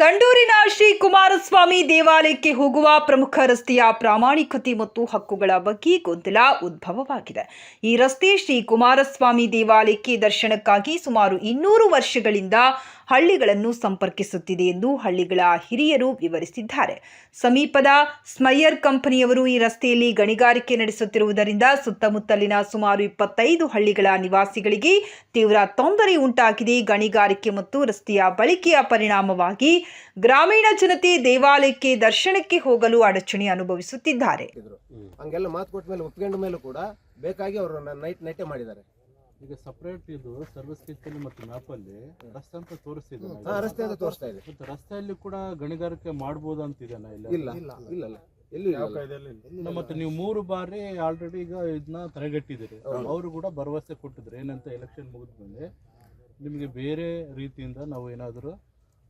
ಸಂಡೂರಿನ ಶ್ರೀ ಕುಮಾರಸ್ವಾಮಿ ದೇವಾಲಯಕ್ಕೆ ಹೋಗುವ ಪ್ರಮುಖ ರಸ್ತೆಯ ಪ್ರಾಮಾಣಿಕತೆ ಮತ್ತು ಹಕ್ಕುಗಳ ಬಗ್ಗೆ ಗೊಂದಲ ಉದ್ಭವವಾಗಿದೆ. ಈ ರಸ್ತೆ ಶ್ರೀ ಕುಮಾರಸ್ವಾಮಿ ದೇವಾಲಯಕ್ಕೆ ದರ್ಶನಕ್ಕಾಗಿ ಸುಮಾರು ಇನ್ನೂರು ವರ್ಷಗಳಿಂದ ಹಳ್ಳಿಗಳನ್ನು ಸಂಪರ್ಕಿಸುತ್ತಿದೆ ಎಂದು ಹಳ್ಳಿಗಳ ಹಿರಿಯರು ವಿವರಿಸಿದ್ದಾರೆ. ಸಮೀಪದ ಸ್ಮೈಯರ್ ಕಂಪನಿಯವರು ಈ ರಸ್ತೆಯಲ್ಲಿ ಗಣಿಗಾರಿಕೆ ನಡೆಸುತ್ತಿರುವುದರಿಂದ ಸುತ್ತಮುತ್ತಲಿನ ಸುಮಾರು ಇಪ್ಪತ್ತೈದು ಹಳ್ಳಿಗಳ ನಿವಾಸಿಗಳಿಗೆ ತೀವ್ರ ತೊಂದರೆ ಉಂಟಾಗಿದೆ. ಗಣಿಗಾರಿಕೆ ಮತ್ತು ರಸ್ತೆಯ ಬಳಕೆಯ ಪರಿಣಾಮವಾಗಿ ಗ್ರಾಮೀಣ ಜನತೆ ದೇವಾಲಯಕ್ಕೆ ದರ್ಶನಕ್ಕೆ ಹೋಗಲು ಅಡಚಣೆ ಅನುಭವಿಸುತ್ತಿದ್ದಾರೆ. ಹಂಗೆಲ್ಲ ಮಾತು ಮೇಲೆ ಮೇಲೂ ಕೂಡ ಬೇಕಾಗಿ ಅವರು ನೈಟ್ ನೈಟೇ ಮಾಡಿದ್ದಾರೆ. ಈಗ ಸಪರೇಟ್ ಇದು ಸರ್ವಿಸ್ ಕಿಚ್ಚಲ್ಲಿ ಮತ್ತು ಮ್ಯಾಪಲ್ಲಿ ರಸ್ತೆ ಅಂತ ತೋರಿಸ್ತಿದೆ. ಹಾ ರಸ್ತೆ ಅಂತ ತೋರಿಸ್ತಾ ಇದೆ. ಮತ್ತೆ ರಸ್ತೆಯಲ್ಲಿ ಕೂಡ ಗಣಿಗಾರಿಕೆ ಮಾಡಬಹುದು ಅಂತ ಇಲ್ಲ? ಇಲ್ಲ ಇಲ್ಲ ಇಲ್ಲ. ಎಲ್ಲೂ ಇಲ್ಲ? ಮತ್ತೆ ನೀವು ಮೂರು ಬಾರಿ ಆಲ್ರೆಡಿ ಈಗ ಇದನ್ನ ತಡೆಗಟ್ಟಿದ್ದೀರಿ. ಅವರು ಕೂಡ ಭರವಸೆ ಕೊಟ್ಟಿದ್ರು. ಏನಂತ ಎಲೆಕ್ಷನ್ ಮುಗಿದ್ಮೇಲೆ ನಿಮಗೆ ಬೇರೆ ರೀತಿಯಿಂದ ನಾವು ಏನಾದರೂ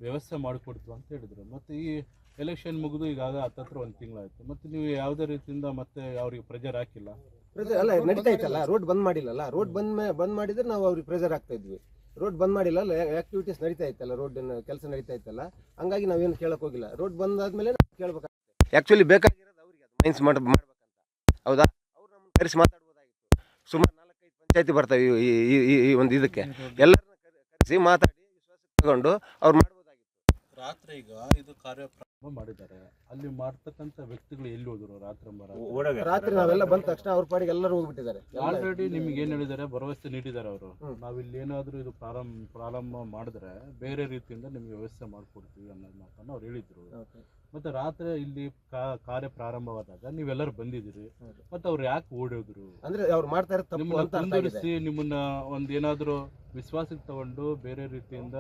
ವ್ಯವಸ್ಥೆ ಮಾಡಿಕೊಡ್ತೀವಿ ಅಂತ ಹೇಳಿದ್ರು. ಮತ್ತೆ ಈ ಎಲೆಕ್ಷನ್ ಮುಗಿದು ಈಗಾಗ ಹತ್ತತ್ರ ಒಂದು ತಿಂಗಳಾಯ್ತು. ಮತ್ತೆ ನೀವು ಯಾವುದೇ ರೀತಿಯಿಂದ ಮತ್ತೆ ಅವ್ರಿಗೆ ಪ್ರೆಜರ್ ಹಾಕಿಲ್ಲ? ಅಲ್ಲ ನಡೀತಾ ಇತ್ತಲ್ಲ ರೋಡ್ ಬಂದ್ ಮಾಡಿಲ್ಲಲ್ಲ ರೋಡ್ ಬಂದ್ ಬಂದ್ ಮಾಡಿದ್ರೆ ನಾವು ಅವ್ರಿಗೆ ಪ್ರೆಸರ್ ಆಗ್ತಾ ಇದ್ವಿ. ರೋಡ್ ಬಂದ್ ಮಾಡಿಲ್ಲ ಆಕ್ಟಿವಿಟೀಸ್ ನಡೀತಾ ಇತ್ತಲ್ಲ ರೋಡ್ ಕೆಲಸ ನಡೀತಾ ಇತ್ತಲ್ಲ, ಹಂಗಾಗಿ ನಾವೇನು ಕೇಳಕ್ ಹೋಗಿಲ್ಲ. ರೋಡ್ ಬಂದಾದ್ಮೇಲೆ ನಾವು ಕೇಳ್ಬೇಕಾಗುತ್ತೆ. ಆಕ್ಚುಲಿ ಬೇಕಾಗಿರೋದು ಅವ್ರಿಗೆ, ಅದು ಮೈನ್ಸ್ ಮಾಡ್, ಮಾಡ್ಬೇಕಂತ. ಹೌದಾ? ಅವ್ರು ನಮ್ಮ ಕರೆಸಿ ಮಾತಾಡ್ಬೋದಾಗಿತ್ತು. ಸುಮಾರು ನಾಲ್ಕೈದು ಪಂಚಾಯತಿ ಬರ್ತವೆ ಈ- ಒಂದು ಇದಕ್ಕೆ. ಎಲ್ಲರನ್ನ ಕರೆಸಿ ಮಾತಾಡಿ, ವಿಶ್ವಾಸ ತಗೊಂಡು ಅವ್ರು ಮಾಡ್ಬೋದಾಗಿತ್ತು. ರಾತ್ರಿ ಈಗ ಇದು ಕಾರ್ಯ ಮಾಡಿದ್ದಾರೆ. ಅಲ್ಲಿ ಮಾಡ್ತಕ್ಕಂಥ ವ್ಯಕ್ತಿಗಳು ಎಲ್ಲಿ ಹೋದ್ರು? ರಾತ್ರಿ ರಾತ್ರಿ ನಾವೆಲ್ಲ ಬಂದ ತಕ್ಷಣ ಅವ್ರ ಪಾಡಿಗೆ ಎಲ್ಲರೂ ಹೋಗ್ಬಿಟ್ಟಿದ್ದಾರೆ. ಆಲ್ರೆಡಿ ನಿಮ್ಗೆ ಏನ್ ಹೇಳಿದ್ದಾರೆ? ಭರವಸೆ ನೀಡಿದ್ದಾರೆ ಅವರು. ನಾವಿಲ್ಲಿ ನಾವ್ ಇಲ್ಲಿ ಏನಾದ್ರೂ ಇದು ಪ್ರಾರಂಭ ಪ್ರಾರಂಭ ಮಾಡಿದ್ರೆ ಬೇರೆ ರೀತಿಯಿಂದ ನಿಮ್ಗೆ ವ್ಯವಸ್ಥೆ ಮಾಡ್ಕೊಡ್ತೀವಿ ಅನ್ನೋ ಮಾತನ್ನ ಅವ್ರು ಹೇಳಿದ್ರು. ಮತ್ತೆ ರಾತ್ರಿ ಇಲ್ಲಿ ಕಾ- ಕಾರ್ಯ ಪ್ರಾರಂಭವಾದಾಗ ನೀವೆಲ್ಲರೂ ಬಂದಿದ್ದೀರಿ. ಮತ್ತೆ ಅವ್ರು ಯಾಕೆ ಓಡೋದ್ರು? ಅಂದ್ರೆ ಅವ್ರು ಮಾಡ್ತಾರೆ ನಿಮ್ಮನ್ನ ಅಂತ ಅರ್ಥ ನಿಮ್ಮನ್ನ ಒಂದ್ ಏನಾದ್ರು ವಿಶ್ವಾಸಕ್ಕೆ ತಗೊಂಡು ಬೇರೆ ರೀತಿಯಿಂದ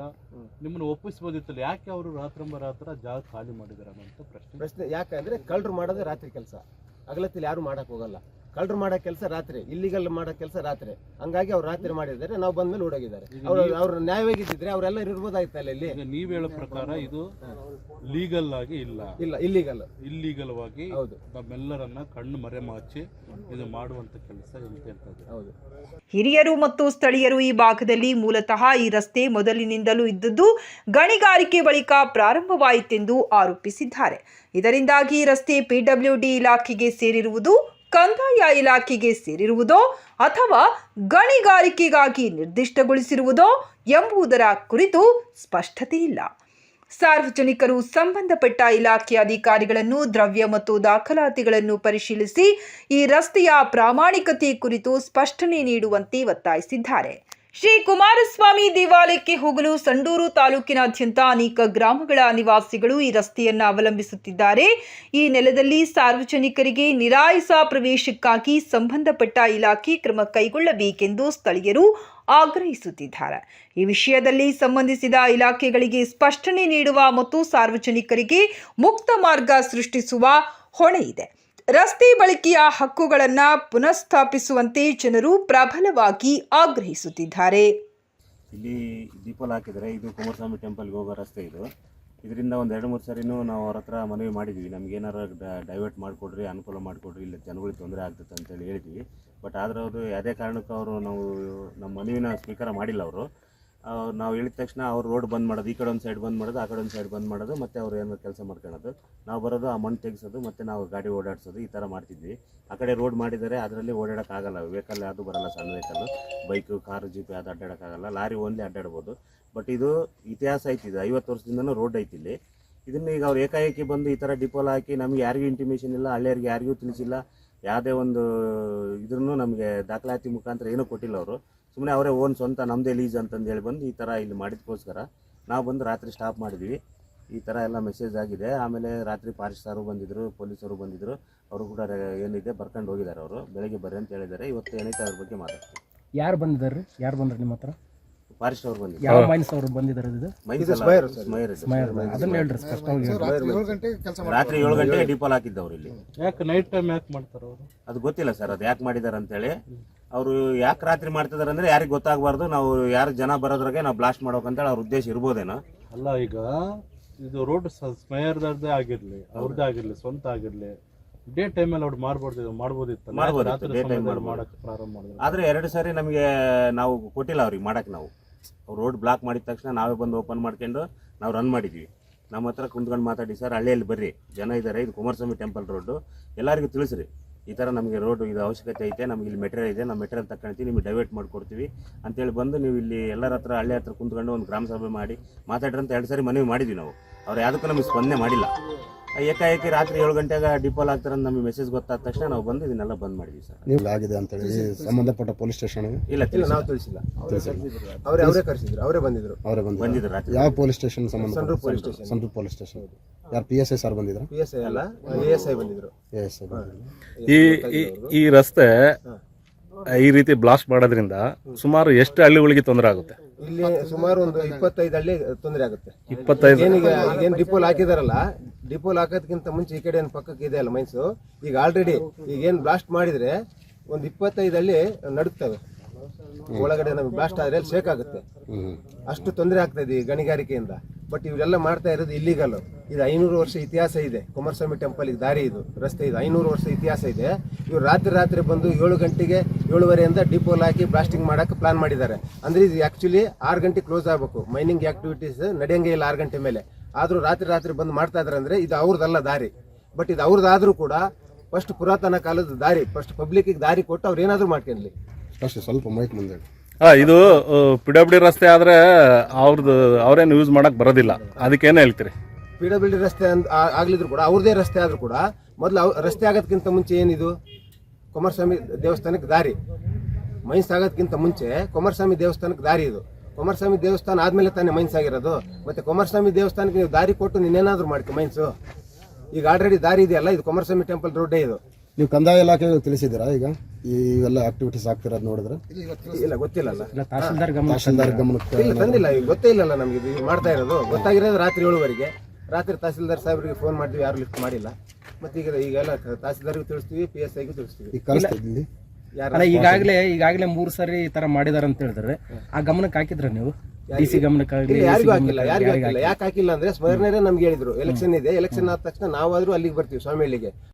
ನಿಮ್ಮನ್ನು ಒಪ್ಪಿಸ್ಬೋದಿತ್ತಲ್ಲ ಯಾಕೆ ಅವರು ರಾತ್ರಿ ರಾತ್ರ ಜಾಗ ಖಾಲಿ ಮಾಡಿದಾರೆ ಅಂತ ಪ್ರಶ್ನೆ. ಪ್ರಶ್ನೆ ಯಾಕಂದ್ರೆ ಕಳ್ಳರು ಮಾಡೋದೇ ರಾತ್ರಿ ಕೆಲಸ. ಅಗಲತ್ತಲ್ಲಿ ಯಾರು ಮಾಡಕ್ ಹೋಗಲ್ಲ. ಕಳ್ಳರು ಮಾಡೋ ಕೆಲಸ ರಾತ್ರಿ ಇಲ್ಲಿಗಲ್ ಮಾಡೋ ಕೆಲಸ ರಾತ್ರಿ. ಹಂಗಾಗಿ ಅವ್ರು ರಾತ್ರಿ ಮಾಡಿದ್ದಾರೆ ನಾವು ಬಂದ್ಮೇಲೆ ಓಡೋಗಿದ್ದಾರೆ. ಅವರು ಅವ್ರು ನ್ಯಾಯವಾಗಿದ್ದಿದ್ರೆ ಅವರೆಲ್ಲ ಇರ್ಬೋದಾಯ್ತಲ್ಲ ಇಲ್ಲಿ ಈಗ ನೀವ್ ಹೇಳೋ ಪ್ರಕಾರ ಇದು ಲೀಗಲ್ ಆಗಿ ಇಲ್ಲ. ಇಲ್ಲ ಇಲ್ಲಿಗಲ್ ಆಗಿ ಹೌದು. ನಮ್ಮೆಲ್ಲರನ್ನ ಕಣ್ಣು ಮರೆ ಮಾಚಿ ಇದು ಮಾಡುವಂತ ಕೆಲಸ ಇಲ್ಲಿ ಹೌದು. ಹಿರಿಯರು ಮತ್ತು ಸ್ಥಳೀಯರು ಈ ಭಾಗದಲ್ಲಿ ಮೂಲತಃ ಈ ರಸ್ತೆ ಮೊದಲಿನಿಂದಲೂ ಇದ್ದದ್ದು ಗಣಿಗಾರಿಕೆ ಬಳಿಕ ಪ್ರಾರಂಭವಾಯಿತೆಂದು ಆರೋಪಿಸಿದ್ದಾರೆ. ಇದರಿಂದಾಗಿ ಈ ರಸ್ತೆ ಪಿಡಬ್ಲ್ಯೂಡಿ ಇಲಾಖೆಗೆ ಸೇರಿರುವುದು ಕಂದಾಯ ಇಲಾಖೆಗೆ ಸೇರಿರುವುದೋ ಅಥವಾ ಗಣಿಗಾರಿಕೆಗಾಗಿ ನಿರ್ದಿಷ್ಟಗೊಳಿಸಿರುವುದೋ ಎಂಬುದರ ಕುರಿತು ಸ್ಪಷ್ಟತೆ ಇಲ್ಲ. ಸಾರ್ವಜನಿಕರು ಸಂಬಂಧಪಟ್ಟ ಇಲಾಖೆ ಅಧಿಕಾರಿಗಳನ್ನು, ದ್ರವ್ಯ ಮತ್ತು ದಾಖಲಾತಿಗಳನ್ನು ಪರಿಶೀಲಿಸಿ ಈ ರಸ್ತೆಯ ಪ್ರಾಮಾಣಿಕತೆ ಕುರಿತು ಸ್ಪಷ್ಟನೆ ನೀಡುವಂತೆ ಒತ್ತಾಯಿಸಿದ್ದಾರೆ. ಶ್ರೀ ಕುಮಾರಸ್ವಾಮಿ ದೇವಾಲಯಕ್ಕೆ ಹೋಗಲು ಸಂಡೂರು ತಾಲೂಕಿನಾದ್ಯಂತ ಅನೇಕ ಗ್ರಾಮಗಳ ನಿವಾಸಿಗಳು ಈ ರಸ್ತೆಯನ್ನು ಅವಲಂಬಿಸುತ್ತಿದ್ದಾರೆ. ಈ ನೆಲದಲ್ಲಿ ಸಾರ್ವಜನಿಕರಿಗೆ ನಿರಾಯಸ ಪ್ರವೇಶಕ್ಕಾಗಿ ಸಂಬಂಧಪಟ್ಟ ಇಲಾಖೆ ಕ್ರಮ ಕೈಗೊಳ್ಳಬೇಕೆಂದು ಸ್ಥಳೀಯರು ಆಗ್ರಹಿಸುತ್ತಿದ್ದಾರೆ. ಈ ವಿಷಯದಲ್ಲಿ ಸಂಬಂಧಿಸಿದ ಇಲಾಖೆಗಳಿಗೆ ಸ್ಪಷ್ಟನೆ ನೀಡುವ ಮತ್ತು ಸಾರ್ವಜನಿಕರಿಗೆ ಮುಕ್ತ ಮಾರ್ಗ ಸೃಷ್ಟಿಸುವ ಹೊಣೆ ಇದೆ. ರಸ್ತೆ ಬಳಕೆಯ ಹಕ್ಕುಗಳನ್ನು ಪುನಃಸ್ಥಾಪಿಸುವಂತೆ ಜನರು ಪ್ರಬಲವಾಗಿ ಆಗ್ರಹಿಸುತ್ತಿದ್ದಾರೆ. ಇಲ್ಲಿ ದೀಪಲ್ ಹಾಕಿದರೆ ಇದು ಕುಮಾರಸ್ವಾಮಿ ಟೆಂಪಲ್ಗೆ ಹೋಗೋ ರಸ್ತೆ ಇದು. ಇದರಿಂದ ಒಂದು ಎರಡು ಮೂರು ಸರಿನೂ ನಾವು ಅವ್ರ ಹತ್ರ ಮನವಿ ಮಾಡಿದ್ವಿ. ನಮ್ಗೆ ಏನಾರು ಡೈವರ್ಟ್ ಮಾಡಿಕೊಡ್ರಿ, ಅನುಕೂಲ ಮಾಡಿಕೊಡ್ರಿ, ಇಲ್ಲ ಜನಗಳಿಗೆ ತೊಂದರೆ ಆಗ್ತದೆ ಅಂತೇಳಿ ಹೇಳಿದ್ವಿ. ಬಟ್ ಆದ್ರೆ ಅವರು ಯಾವುದೇ ಕಾರಣಕ್ಕೂ ಅವರು ನಾವು ನಮ್ಮ ಮನವಿನ ಸ್ವೀಕಾರ ಮಾಡಿಲ್ಲ ಅವರು. ನಾವು ಹೇಳಿದ ತಕ್ಷಣ ಅವ್ರು ರೋಡ್ ಬಂದ್ ಮಾಡೋದು, ಈ ಕಡೆ ಒಂದು ಸೈಡ್ ಬಂದ್ ಮಾಡೋದು, ಆ ಕಡೆ ಒಂದು ಸೈಡ್ ಬಂದ್ ಮಾಡೋದು, ಮತ್ತೆ ಅವ್ರು ಏನೋ ಕೆಲಸ ಮಾಡ್ಕೊಳೋದು. ನಾವು ಬರೋದು, ಆ ಮಣ್ಣು ತೆಗೆಸೋದು, ಮತ್ತೆ ನಾವು ಗಾಡಿ ಓಡಾಡಿಸೋದು, ಈ ಥರ ಮಾಡ್ತಿದ್ವಿ. ಆ ಕಡೆ ರೋಡ್ ಮಾಡಿದರೆ ಅದರಲ್ಲಿ ಓಡಾಡೋಕ್ಕಾಗಲ್ಲ ವೆಹಿಕಲ್ ಯಾವುದು ಬರಲ್ಲ, ಸಣ್ಣ ವೆಹಿಕಲ್ ಬೈಕು ಕಾರು ಜೀಪ್ ಯಾವುದು ಅಡ್ಡಾಡೋಕ್ಕಾಗಲ್ಲ ಲಾರಿ ಓನ್ಲಿ ಅಡ್ಡಾಡ್ಬೋದು. ಬಟ್ ಇದು ಇತಿಹಾಸ ಐತಿ, ಇದು ಐವತ್ತು ವರ್ಷದಿಂದನೂ ರೋಡ್ ಐತಿ ಇಲ್ಲಿ. ಇದನ್ನ ಈಗ ಅವ್ರು ಏಕಾಏಕಿ ಬಂದು ಈ ಥರ ಡಿಪೋಲ್ ಹಾಕಿ ನಮ್ಗೆ ಯಾರಿಗೂ ಇಂಟಿಮೇಷನ್ ಇಲ್ಲ ಹಳ್ಳಿಯರಿಗೆ ಯಾರಿಗೂ ತಿಳಿಸಿಲ್ಲ. ಯಾವುದೇ ಒಂದು ಇದ್ರೂ ನಮಗೆ ದಾಖಲಾತಿ ಮುಖಾಂತರ ಏನೂ ಕೊಟ್ಟಿಲ್ಲ ಅವರು. ಸುಮ್ಮನೆ ಅವರೇ ಓನ್ ಸ್ವಂತ ನಮ್ಮದೇ ಲೀಸ್ ಅಂತಂದು ಹೇಳಿ ಬಂದು ಈ ಥರ ಇಲ್ಲಿ ಮಾಡಿದ್ಕೋಸ್ಕರ ನಾವು ಬಂದು ರಾತ್ರಿ ಸ್ಟಾಪ್ ಮಾಡಿದ್ವಿ. ಈ ಥರ ಎಲ್ಲ ಮೆಸೇಜ್ ಆಗಿದೆ. ಆಮೇಲೆ ರಾತ್ರಿ ಫಾರೆಸ್ಟರು ಬಂದಿದ್ದರು ಪೊಲೀಸರು ಬಂದಿದ್ದರು ಅವರು ಕೂಡ ಏನಿದೆ ಬರ್ಕೊಂಡು ಹೋಗಿದ್ದಾರೆ ಅವರು. ಬೆಳಗ್ಗೆ ಬರ್ರಿ ಅಂತ ಹೇಳಿದ್ದಾರೆ. ಇವತ್ತು ಏನೈತೆ ಅದ್ರ ಬಗ್ಗೆ ಮಾತಾಡ್ತೀವಿ ಯಾರು ಬಂದಿದ್ದಾರೆ? ಯಾರು ಬಂದ್ರು ನಿಮ್ಮ ಹತ್ರ? ಫಾರೆಸ್ಟ್ ಅವ್ರು ಬಂದಿದ್ದಾರೆ. ಯಾವ ಮೈನ್ಸ್ ಅವ್ರು ಬಂದಿದ್ದಾರೆ ಇದು? ಸರ್. ಇದು. ಸ್ಮೈರ್ ಅದನ್ನ ಹೇಳ್ರಿ ಸ್ಪಷ್ಟವಾಗಿ ಹೇಳ್ರಿ. ರಾತ್ರಿ ಏಳು ಗಂಟೆಗೆ ಡಿಪೋಲ್ ಹಾಕಿದ್ದವ್ರು ಇಲ್ಲಿ. ಯಾಕೆ ನೈಟ್ ಟೈಮ್ ಯಾಕೆ ಮಾಡ್ತಾರೆ ಅವರು? ಅದು ಗೊತ್ತಿಲ್ಲ ಸರ್ ಅದು ಯಾಕೆ ಮಾಡಿದ್ದಾರೆ ಅಂತೇಳಿ ಅವರು ಯಾಕೆ ರಾತ್ರಿ ಮಾಡ್ತಿದಾರೆ ಅಂದ್ರೆ ಯಾರಿಗೆ ಗೊತ್ತಾಗಬಾರ್ದು ನಾವು ಯಾರು ಜನ ಬರೋದ್ರಾಗೆ ನಾವು ಬ್ಲಾಸ್ಟ್ ಮಾಡ್ಬೇಕಂತೇಳಿ ಅವ್ರ ಉದ್ದೇಶ ಇರ್ಬೋದೇನೋ. ಅಲ್ಲ ಈಗ ಇದು ರೋಡ್ ಮೇಯರ್ದೇ ಆಗಿರ್ಲಿ ಅವ್ರದ್ದೇ ಆಗಿರ್ಲಿ ಸ್ವಂತ ಆಗಿರ್ಲಿ ಡೇ ಟೈಮಲ್ಲಿ ಅವ್ರು ಮಾಡ್ಬೋದು ಮಾಡ್ಬೋದಿತ್ತು, time ಸಮಯದಲ್ಲಿ ಮಾಡಕ್ಕೆ ಪ್ರಾರಂಭ ಮಾಡಿದ್ರು. ಆದ್ರೆ ಎರಡು ಸಾರಿ ನಮಗೆ ನಾವು ಕೊಟ್ಟಿಲ್ಲ ಅವ್ರಿಗೆ ಮಾಡಕ್ ನಾವು. ಅವ್ರು ರೋಡ್ ಬ್ಲಾಕ್ ಮಾಡಿದ ತಕ್ಷಣ ನಾವೇ ಬಂದು ಓಪನ್ ಮಾಡ್ಕೊಂಡು ನಾವು ರನ್ ಮಾಡಿದ್ವಿ. ನಮ್ಮ ಹತ್ರ ಕುಂತ್ಕೊಂಡು ಮಾತಾಡಿ ಸರ್ ಹಳ್ಳಿಯಲ್ಲಿ ಬರ್ರಿ ಜನ ಇದ್ದಾರೆ ಇದು ಕುಮಾರಸ್ವಾಮಿ ಟೆಂಪಲ್ ರೋಡು ಎಲ್ಲರಿಗೂ ತಿಳಿಸ್ರಿ. ಈ ಥರ ನಮಗೆ ರೋಡ್ ಇದು ಅವಶ್ಯಕತೆ ಐತೆ, ನಮಗೆ ಇಲ್ಲಿ ಮೆಟೀರಿಯಲ್ ಇದೆ, ನಾವು ಮೆಟೀರಿಯಲ್ ತಗೊಳ್ತೀವಿ ನಿಮಗೆ ಡೈವರ್ಟ್ ಮಾಡಿಕೊಡ್ತೀವಿ. ಅಂತೇಳಿ ಬಂದು ನೀವು ಇಲ್ಲಿ ಎಲ್ಲರ ಹತ್ರ, ಹಳ್ಳಿ ಹತ್ರ ಕುಂತ್ಕೊಂಡು ಒಂದು ಗ್ರಾಮ ಸಭೆ ಮಾಡಿ ಮಾತಾಡ್ರಂತ ಎರಡು ಸಾರಿ ಮನವಿ ಮಾಡಿದ್ವಿ ನಾವು. ಅವ್ರು ಯಾವುದಕ್ಕೂ ನಮಗೆ ಸ್ಪಂದನೆ ಮಾಡಿಲ್ಲ. ಏಕಾಏಕಿ ರಾತ್ರಿ ಏಳು ಗಂಟೆಗೆ ಡಿಪೋಲ್ ಆಗ್ತಾರೆ ಅಂತ ನಮಗೆ ಮೆಸೇಜ್ ಗೊತ್ತಾದ ತಕ್ಷಣ ನಾವು ಬಂದು ಇದನ್ನೆಲ್ಲ ಬಂದ್ ಮಾಡಿದ್ವಿ ಸರ್. ನೀವು ಆಗಿದೆ ಅಂತೇಳಿ ಸಂಬಂಧಪಟ್ಟ ಪೊಲೀಸ್ ಸ್ಟೇಷನ್ಗೆ ಇಲ್ಲ ಇಲ್ಲ ತಿಳಿಸಿಲ್ಲ. ನಾವು ತಿಳಿಸಿಲ್ಲ. ಅವರೇ ಅವರೇ ಕರೆಸಿದ್ರು. ಅವರೇ ಬಂದಿದ್ರು. ಅವರೇ ಬಂದಿದ್ರು. ಬಂದಿದ್ರು ರಾತ್ರಿ. ಯಾವ ಪೊಲೀಸ್ ಸ್ಟೇಷನ್ ಸಂಬಂಧ police station Santhur police station ಯಾರು ಪಿ ಎಸ್ ಐ ಸರ್ ಬಂದಿದ್ರು? ಪಿ ಎಸ್ ಐ ಅಲ್ಲ ಎ ಎಸ್ ಐ ಬಂದಿದ್ರು. ಎ ಎಸ್ ಐ ಬಂದಿದ್ರು. ಈ ಈ- ಈ ರಸ್ತೆ ಈ ರೀತಿ ಬ್ಲಾಸ್ಟ್ ಮಾಡೋದ್ರಿಂದ ಸುಮಾರು ಎಷ್ಟು ಹಳ್ಳಿಗಳಿಗೆ ತೊಂದರೆ ಆಗುತ್ತೆ? ಇಲ್ಲಿ ಸುಮಾರು ಒಂದು ಇಪ್ಪತ್ತೈದು ಹಳ್ಳಿ ತೊಂದರೆ ಆಗುತ್ತೆ. ಇಪ್ಪತ್ತೈದು. ಏನೀಗ ಈಗೇನು ಡಿಪೋಲ್ ಹಾಕಿದಾರಲ್ಲ ಡಿಪೋಲ್ ಹಾಕೋದಕ್ಕಿಂತ ಮುಂಚೆ ಈ ಕಡೆ ಏನು ಪಕ್ಕಕ್ಕೆ ಇದೆ ಅಲ್ಲ ಮೈನ್ಸು? ಈಗ ಆಲ್ರೆಡಿ ಈಗೇನು ಬ್ಲಾಸ್ಟ್ ಮಾಡಿದ್ರೆ ಒಂದು ಇಪ್ಪತ್ತೈದು ಹಳ್ಳಿ ನಡುಕ್ತವೆ ಒಳಗಡೆ ನಮಗೆ ಬ್ಲಾಸ್ಟ್ ಆದ್ರೆ ಅಲ್ಲಿ ಶೇಕ್ ಆಗುತ್ತೆ. ಅಷ್ಟು ತೊಂದರೆ ಆಗ್ತಾ ಇದೆ ಈ ಗಣಿಗಾರಿಕೆಯಿಂದ. ಬಟ್ ಇವರೆಲ್ಲ ಮಾಡ್ತಾ ಇರೋದು ಇಲ್ಲಿಗಲ್ ಇದು ಐನೂರು ವರ್ಷ ಇತಿಹಾಸ ಇದೆ. ಕುಮಾರಸ್ವಾಮಿ ಟೆಂಪಲ್ ದಾರಿ ಇದು. ರಸ್ತೆ ಇದು. ಐನೂರು ವರ್ಷ ಇತಿಹಾಸ ಇದೆ. ಇವ್ರು ರಾತ್ರಿ ರಾತ್ರಿ ಬಂದು ಏಳು ಗಂಟೆಗೆ ಏಳುವರೆಯಿಂದ ಡಿಪೋಲ್ ಹಾಕಿ ಬ್ಲಾಸ್ಟಿಂಗ್ ಮಾಡಕ್ಕೆ ಪ್ಲಾನ್ ಮಾಡಿದ್ದಾರೆ. ಅಂದ್ರೆ ಇದು ಆ್ಯಕ್ಚುಲಿ ಆರು ಗಂಟೆ ಕ್ಲೋಸ್ ಆಗಬೇಕು. ಮೈನಿಂಗ್ ಆಕ್ಟಿವಿಟೀಸ್ ನಡೆಯಂಗೆ ಇಲ್ಲ ಆರು ಗಂಟೆ ಮೇಲೆ. ಆದ್ರೂ ರಾತ್ರಿ ರಾತ್ರಿ ಬಂದು ಮಾಡ್ತಾ ಇದಾರೆ ಅಂದ್ರೆ ಇದು ಅವ್ರದ್ದಲ್ಲ ದಾರಿ. ಬಟ್ ಇದು ಅವ್ರದ್ದಾದರೂ ಕೂಡ ಫಸ್ಟ್ ಪುರಾತನ ಕಾಲದ ದಾರಿ ಫಸ್ಟ್ ಪಬ್ಲಿಕ್ಕಿಗೆ ದಾರಿ ಕೊಟ್ಟು ಅವ್ರು ಏನಾದರೂ ಮಾಡ್ಕೊಂಡ್ಲಿ. ಅಷ್ಟೇ ಸ್ವಲ್ಪ ಮೈಕ್ ಮುಂದೆ ಇದು ಪಿ ಡಬ್ಲ್ಯೂ ರಸ್ತೆ ಆದ್ರೆ ಅವ್ರದ್ದು ಅವ್ರೇನು ಯೂಸ್ ಮಾಡಕ್ ಬರೋದಿಲ್ಲ. ಅದಕ್ಕೇನು ಹೇಳ್ತೀರಿ? ಪಿ ಡಬ್ಲ್ಯೂ ಡಿ ರಸ್ತೆ ಅಂತ ಆಗ್ಲಿದ್ರು ಕೂಡ ಅವ್ರದೇ ರಸ್ತೆ ಆದ್ರೂ ಕೂಡ ಮೊದಲು ರಸ್ತೆ ಆಗೋದಕ್ಕಿಂತ ಮುಂಚೆ ಏನಿದು? ಕುಮಾರಸ್ವಾಮಿ ದೇವಸ್ಥಾನಕ್ಕೆ ದಾರಿ. ಮೈನ್ಸ್ ಆಗೋದಕ್ಕಿಂತ ಮುಂಚೆ ಕುಮಾರಸ್ವಾಮಿ ದೇವಸ್ಥಾನಕ್ಕೆ ದಾರಿ ಇದು. ಕುಮಾರಸ್ವಾಮಿ ದೇವಸ್ಥಾನ ಆದಮೇಲೆ ತಾನೇ ಮೈನ್ಸ್ ಆಗಿರೋದು. ಮತ್ತೆ ಕುಮಾರಸ್ವಾಮಿ ದೇವಸ್ಥಾನಕ್ಕೆ ನೀವು ದಾರಿ ಕೊಟ್ಟು ನೀನೇನಾದರೂ ಮಾಡ್ಕೊ ಮೈನ್ಸು. ಈಗ ಆಲ್ರೆಡಿ ದಾರಿ ಇದೆಯಲ್ಲ ಇದು ಕುಮಾರಸ್ವಾಮಿ ಟೆಂಪಲ್ ರೋಡೇ ಇದು. ನೀವು ಕಂದಾಯ ಇಲಾಖೆಗೆ ತಿಳಿಸಿದ್ದೀರಾ ಈಗ? ಈ ಇವೆಲ್ಲ ಆಕ್ಟಿವಿಟೀಸ್ ಆಗ್ತಿರೋದು ನೋಡಿದ್ರೆ? ಇಲ್ಲ ಗೊತ್ತಿಲ್ಲಲ್ಲ. ಇಲ್ಲ ತಹಸೀಲ್ದಾರ್ ಗಮನಕ್ಕೆ ಇಲ್ಲ ತಂದಿಲ್ಲ. ಈಗ ಗೊತ್ತೇ ಇಲ್ಲಲ್ಲ ನಮಗೆ ಇದು ಮಾಡ್ತಾ ಇರೋದು. ಗೊತ್ತಾಗಿರೋದು ರಾತ್ರಿ ಏಳುವರೆಗೆ. ರಾತ್ರಿ ತಹಸೀಲ್ದಾರ್ ಸಾಹೇಬರಿಗೆ ಫೋನ್ ಮಾಡಿದ್ವಿ ಯಾರು ಲಿಫ್ಟ್ ಮಾಡಿಲ್ಲ. ಮತ್ತೆ ಈಗ ಈಗೆಲ್ಲ ತಹಸೀಲ್ದಾರ್ಗೂ ತಿಳಿಸ್ತೀವಿ ಪಿ ಎಸ್ ಐಗೂ ತಿಳಿಸ್ತೀವಿ. ಈಗ ಕಳಿಸ್ತಿದ್ವಿ ಯಾರು ಅಲ್ಲ ಈಗಾಗಲೇ ಈಗಾಗಲೇ ಮೂರು ಸಾರಿ ಈ ತರ ಮಾಡಿದಾರೆ ಅಂತ ಹೇಳಿದ್ರೆ ಆ ಗಮನಕ್ಕೆ ಹಾಕಿದ್ರ ನೀವು? ಡಿ ಸಿ ಗಮನಕ್ಕಾಗಲಿ ಇಲ್ಲ ಯಾರಿಗೂ ಹಾಕಿಲ್ಲ ಯಾರಿಗೂ ಹಾಕಿಲ್ಲ. ಯಾಕೆ ಹಾಕಿಲ್ಲ ಅಂದ್ರೆ ಸ್ಮರಣೆ ನಮ್ಗೆ ಹೇಳಿದ್ರು ಎಲೆಕ್ಷನ್ ಇದೆ ಎಲೆಕ್ಷನ್ ಆದ ತಕ್ಷಣ ನಾವಾದ್ರೂ ಅಲ್ಲಿಗೆ ಬರ್ತೀವಿ ಸ್ವಾಮಿಹಳ್ಳಿಗೆ.